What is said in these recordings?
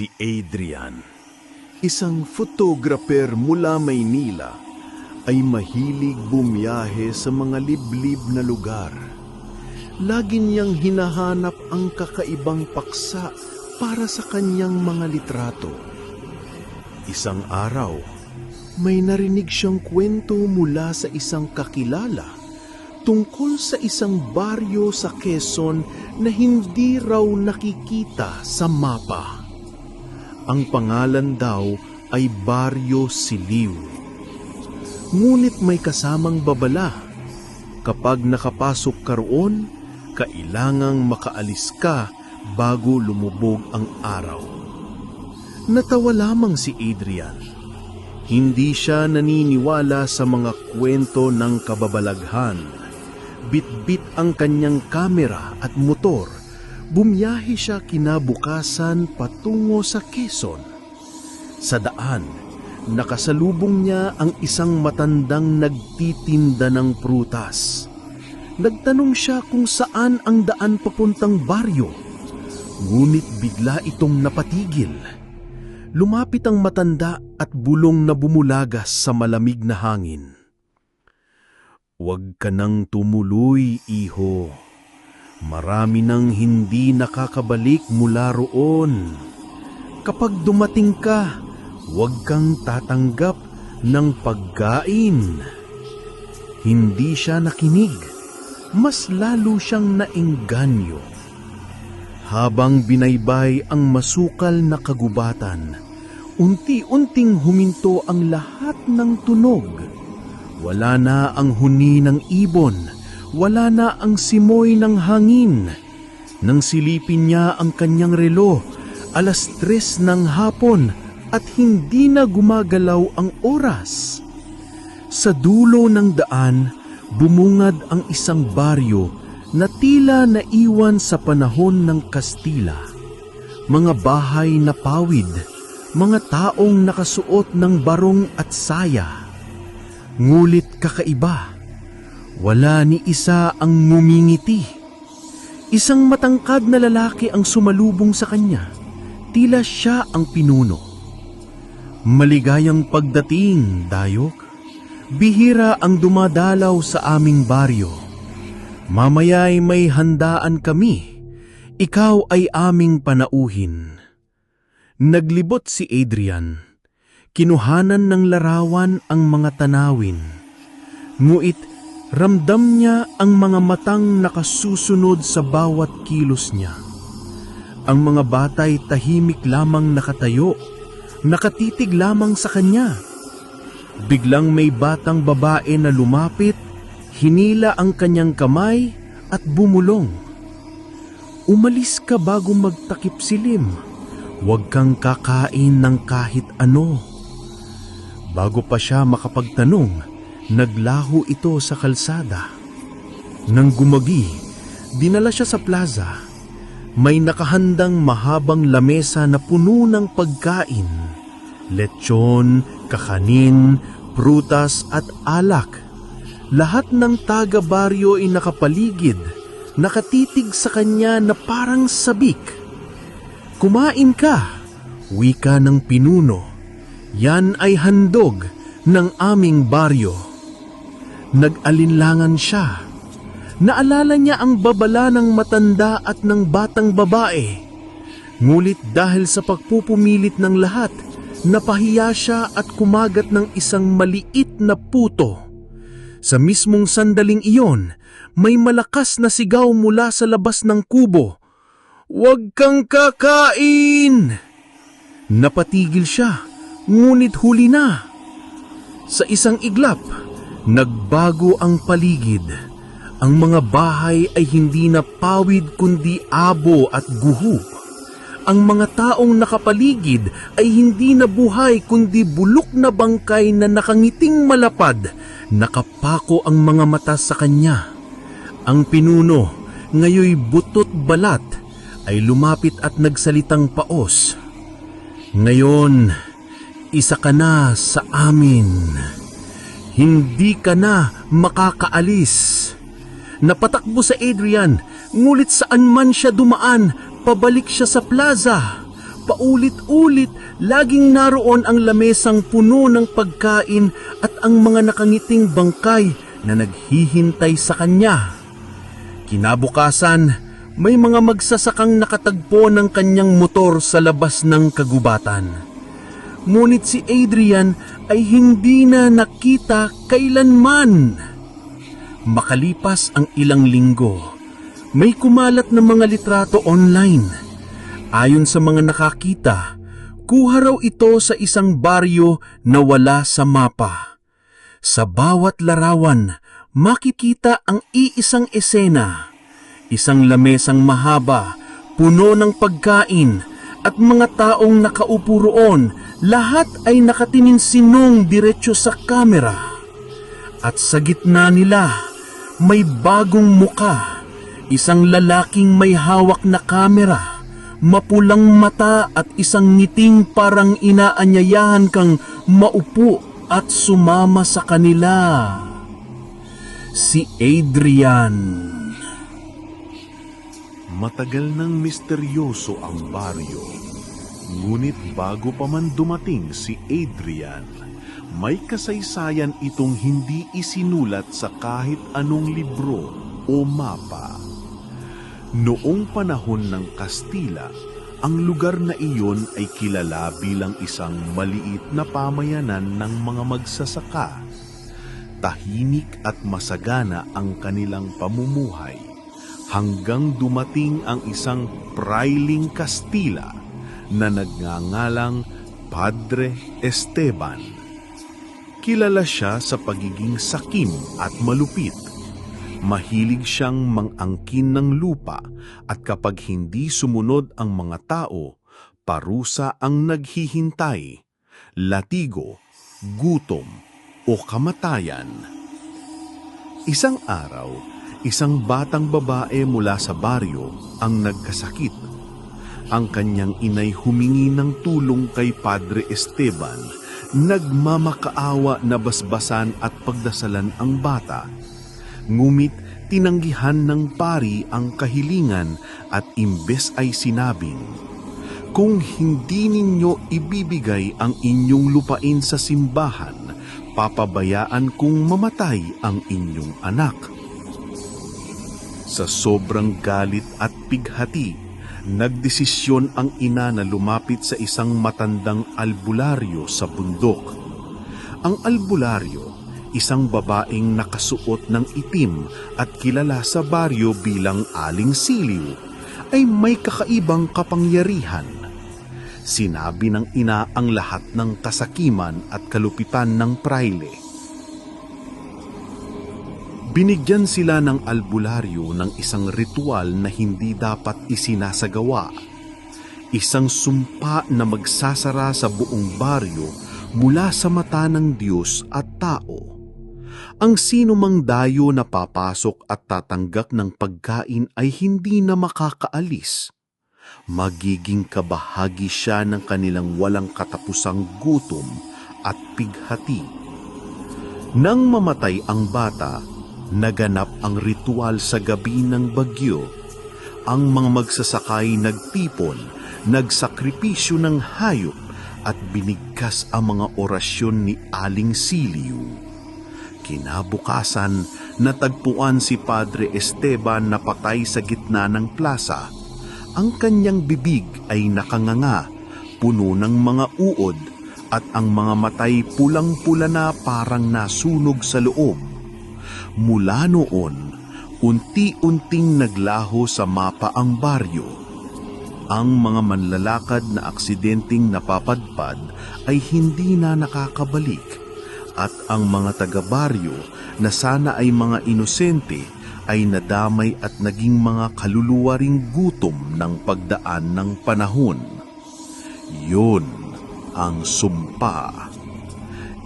Si Adrian, isang photographer mula Maynila, ay mahilig bumiyahe sa mga liblib na lugar. Lagi niyang hinahanap ang kakaibang paksa para sa kanyang mga litrato. Isang araw, may narinig siyang kwento mula sa isang kakilala tungkol sa isang baryo sa Quezon na hindi raw nakikita sa mapa. Ang pangalan daw ay Baryo Siliw. Ngunit may kasamang babala. Kapag nakapasok ka roon, kailangang makaalis ka bago lumubog ang araw. Natawa lamang si Adrian. Hindi siya naniniwala sa mga kwento ng kababalaghan. Bit-bit ang kanyang kamera at motor bumiyahe siya kinabukasan patungo sa Quezon. Sa daan, nakasalubong niya ang isang matandang nagtitinda ng prutas. Nagtanong siya kung saan ang daan papuntang baryo. Ngunit bigla itong napatigil. Lumapit ang matanda at bulong na bumulagas sa malamig na hangin. Huwag ka nang tumuloy, iho. Marami nang hindi nakakabalik mula roon. Kapag dumating ka, huwag kang tatanggap ng pagkain. Hindi siya nakinig. Mas lalo siyang naengganyo. Habang binaybay ang masukal na kagubatan, unti-unting huminto ang lahat ng tunog. Wala na ang huni ng ibon wala na ang simoy ng hangin. Nang silipin niya ang kanyang relo, alas tres ng hapon at hindi na gumagalaw ang oras. Sa dulo ng daan, bumungad ang isang baryo na tila naiwan sa panahon ng Kastila. Mga bahay na pawid, mga taong nakasuot ng barong at saya. Ngulit kakaiba wala ni isa ang ngumingiti. Isang matangkad na lalaki ang sumalubong sa kanya. Tila siya ang pinuno. Maligayang pagdating, Dayok. Bihira ang dumadalaw sa aming baryo. Mamaya'y may handaan kami. Ikaw ay aming panauhin. Naglibot si Adrian. Kinuhanan ng larawan ang mga tanawin. Nguit Ramdam niya ang mga matang nakasusunod sa bawat kilos niya. Ang mga batay tahimik lamang nakatayo, nakatitig lamang sa kanya. Biglang may batang babae na lumapit, hinila ang kanyang kamay at bumulong. Umalis ka bago magtakip silim. Huwag kang kakain ng kahit ano. Bago pa siya makapagtanong, Naglaho ito sa kalsada. Nang gumagi, dinala siya sa plaza. May nakahandang mahabang lamesa na puno ng pagkain. Lechon, kakanin, prutas at alak. Lahat ng taga-baryo ay nakapaligid, nakatitig sa kanya na parang sabik. Kumain ka, wika ng pinuno. Yan ay handog ng aming baryo. Nag-alinlangan siya. Naalala niya ang babala ng matanda at ng batang babae. Ngulit dahil sa pagpupumilit ng lahat, napahiya siya at kumagat ng isang maliit na puto. Sa mismong sandaling iyon, may malakas na sigaw mula sa labas ng kubo. Huwag kang kakain! Napatigil siya, ngunit huli na. Sa isang iglap, Nagbago ang paligid. Ang mga bahay ay hindi na pawid kundi abo at guho. Ang mga taong nakapaligid ay hindi na buhay kundi bulok na bangkay na nakangiting malapad. Nakapako ang mga mata sa kanya. Ang pinuno, ngayoy butot balat, ay lumapit at nagsalitang paos. Ngayon, isa ka na sa amin. Hindi ka na makakaalis. Napatakbo sa Adrian, ngulit saan man siya dumaan, pabalik siya sa plaza. Paulit-ulit, laging naroon ang lamesang puno ng pagkain at ang mga nakangiting bangkay na naghihintay sa kanya. Kinabukasan, may mga magsasakang nakatagpo ng kanyang motor sa labas ng kagubatan. Ngunit si Adrian ay hindi na nakita kailanman. Makalipas ang ilang linggo, may kumalat na mga litrato online. Ayon sa mga nakakita, kuha raw ito sa isang baryo na wala sa mapa. Sa bawat larawan, makikita ang iisang esena. Isang lamesang mahaba, puno ng pagkain, at mga taong nakaupo roon, lahat ay nakatiningsinong diretsyo sa kamera. At sa gitna nila, may bagong muka, isang lalaking may hawak na kamera, mapulang mata at isang ngiting parang inaanyayahan kang maupo at sumama sa kanila. Si Adrian. Matagal nang misteryoso ang baryo. Ngunit bago pa man dumating si Adrian, may kasaysayan itong hindi isinulat sa kahit anong libro o mapa. Noong panahon ng Kastila, ang lugar na iyon ay kilala bilang isang maliit na pamayanan ng mga magsasaka. Tahimik at masagana ang kanilang pamumuhay hanggang dumating ang isang prailing Kastila na nagngangalang Padre Esteban. Kilala siya sa pagiging sakim at malupit. Mahilig siyang mangangkin ng lupa at kapag hindi sumunod ang mga tao, parusa ang naghihintay, latigo, gutom o kamatayan. Isang araw, isang batang babae mula sa baryo ang nagkasakit. Ang kanyang inay humingi ng tulong kay Padre Esteban, nagmamakaawa na basbasan at pagdasalan ang bata. Ngumit tinanggihan ng pari ang kahilingan at imbes ay sinabing, Kung hindi ninyo ibibigay ang inyong lupain sa simbahan, papabayaan kong mamatay ang inyong anak. Sa sobrang galit at pighati, nagdesisyon ang ina na lumapit sa isang matandang albularyo sa bundok. Ang albularyo, isang babaeng nakasuot ng itim at kilala sa baryo bilang aling siliw, ay may kakaibang kapangyarihan. Sinabi ng ina ang lahat ng kasakiman at kalupitan ng praile. Binigyan sila ng albularyo ng isang ritual na hindi dapat isinasagawa. Isang sumpa na magsasara sa buong baryo mula sa mata ng Diyos at tao. Ang sino mang dayo na papasok at tatanggap ng pagkain ay hindi na makakaalis. Magiging kabahagi siya ng kanilang walang katapusang gutom at pighati. Nang mamatay ang bata, naganap ang ritual sa gabi ng bagyo. Ang mga magsasakay nagtipon, nagsakripisyo ng hayop at binigkas ang mga orasyon ni Aling Siliw. Kinabukasan, natagpuan si Padre Esteban na patay sa gitna ng plaza. Ang kanyang bibig ay nakanganga, puno ng mga uod, at ang mga matay pulang-pula na parang nasunog sa loob. Mula noon, unti-unting naglaho sa mapa ang baryo. Ang mga manlalakad na aksidenteng napapadpad ay hindi na nakakabalik at ang mga taga-baryo na sana ay mga inosente ay nadamay at naging mga kaluluwa ring gutom ng pagdaan ng panahon. Yun ang sumpa.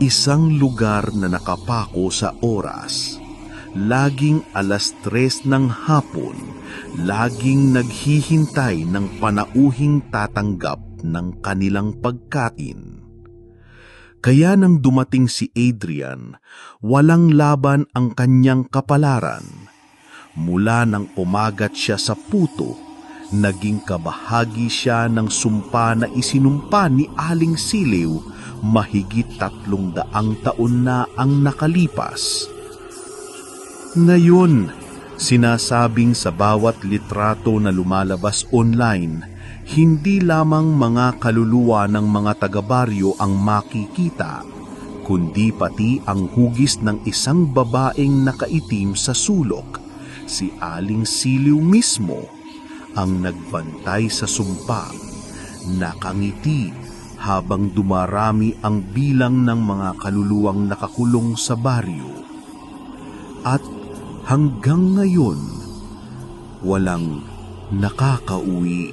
Isang lugar na nakapako sa oras laging alas tres ng hapon, laging naghihintay ng panauhing tatanggap ng kanilang pagkain. Kaya nang dumating si Adrian, walang laban ang kanyang kapalaran. Mula nang umagat siya sa puto, naging kabahagi siya ng sumpa na isinumpa ni Aling Siliw mahigit tatlong daang taon na ang nakalipas. Ngayon, sinasabing sa bawat litrato na lumalabas online, hindi lamang mga kaluluwa ng mga taga-baryo ang makikita, kundi pati ang hugis ng isang babaeng nakaitim sa sulok, si Aling Siliw mismo, ang nagbantay sa sumpa, nakangiti habang dumarami ang bilang ng mga kaluluwang nakakulong sa baryo. At hanggang ngayon, walang nakakauwi.